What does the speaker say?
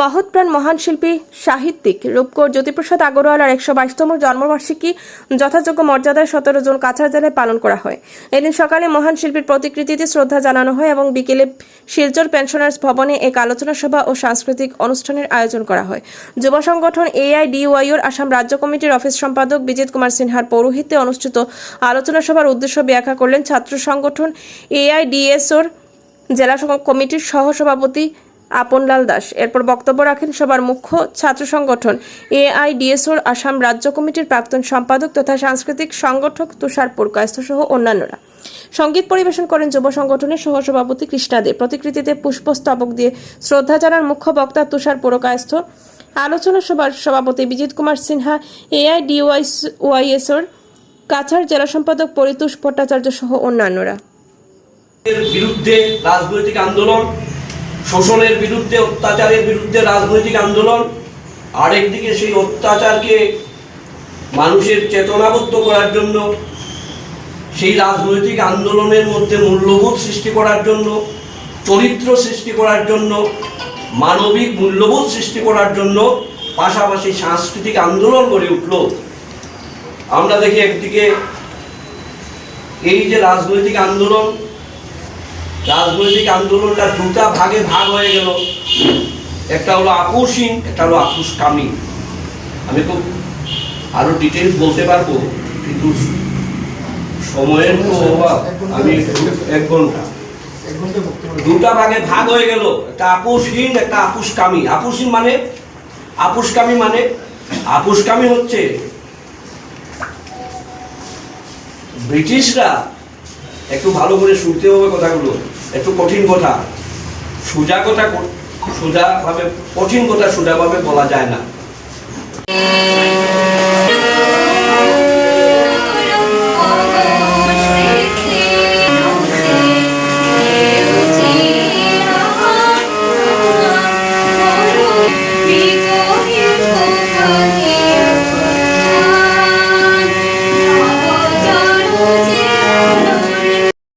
মহৎপ্রাণ মহান শিল্পী সাহিত্যিক রূপকর জ্যোতিপ্রসাদ আগরওয়ালার একশো বাইশতম জন্মবার্ষিকী যথাযোগ্য মর্যাদায় সতেরো জন কাছাড় জেলায় পালন করা হয়। এদিন সকালে মহান শিল্পীর প্রতিকৃতিতে শ্রদ্ধা জানানো হয় এবং বিকেলে শিলচর পেনশনার্স ভবনে এক আলোচনা সভা ও সাংস্কৃতিক অনুষ্ঠানের আয়োজন করা হয়। যুব সংগঠন এআইডিওয়াইওর আসাম রাজ্য কমিটির অফিস সম্পাদক বিজিত কুমার সিনহার পৌরোহিত্যে অনুষ্ঠিত আলোচনা সভার উদ্দেশ্য ব্যাখ্যা করলেন ছাত্র সংগঠন এআইডিএসওর জেলা কমিটির সহসভাপতি আপনলাল দাস। এরপর বক্তব্য রাখেন সবার মুখ্য ছাত্র সংগঠন এআইডিএসওর আসাম রাজ্য কমিটির প্রাক্তন সম্পাদক তথা সাংস্কৃতিক সংগঠক তুষার পুরকায়স্থ সহ অন্যান্যরা। সংগীত পরিবেশন করেন যুব সংগঠনের সহসভাপতি কৃষ্ণা দে। প্রতিকৃতিতে পুষ্পস্তবক দিয়ে শ্রদ্ধা জানান মুখ্য বক্তা তুষার পুরকায়স্থ আলোচনা সভার সভাপতি বিজিত কুমার সিনহা, এআইডিওয়াইএসওর কাছাড় জেলা সম্পাদক পরিতোষ ভট্টাচার্য সহ অন্যান্যরা। বিরুদ্ধে রাজনৈতিক আন্দোলন শোষণের বিরুদ্ধে, অত্যাচারের বিরুদ্ধে রাজনৈতিক আন্দোলন, আরেকদিকে সেই অত্যাচারকে মানুষের চেতনাবদ্ধ করার জন্য, সেই রাজনৈতিক আন্দোলনের মধ্যে মূল্যবোধ সৃষ্টি করার জন্য, চরিত্র সৃষ্টি করার জন্য, মানবিক মূল্যবোধ সৃষ্টি করার জন্য পাশাপাশি সাংস্কৃতিক আন্দোলন গড়ে উঠল। আমরা দেখি একদিকে এই যে রাজনৈতিক আন্দোলন রাজনৈতিক আন্দোলনটা দুটা ভাগে ভাগ হয়ে গেল। একটা হলো আপুসিং একটা হলো আপুস কামি আমি খুব আরও ডিটেলস বলতে পারব কিন্তু সময়ের তো আমি এক ঘণ্টা। দুটা ভাগে ভাগ হয়ে গেল একটা আপুসহীন একটা আপুসকামী আপুসহীন মানে আপুসকামী মানে আপুসকামী হচ্ছে ব্রিটিশরা একটু ভালো করে শুনতে হবে কথাগুলো। একটু কঠিন কথা। সোজা কথা সোজা ভাবে কঠিন কথা সোজা ভাবে বলা যায় না।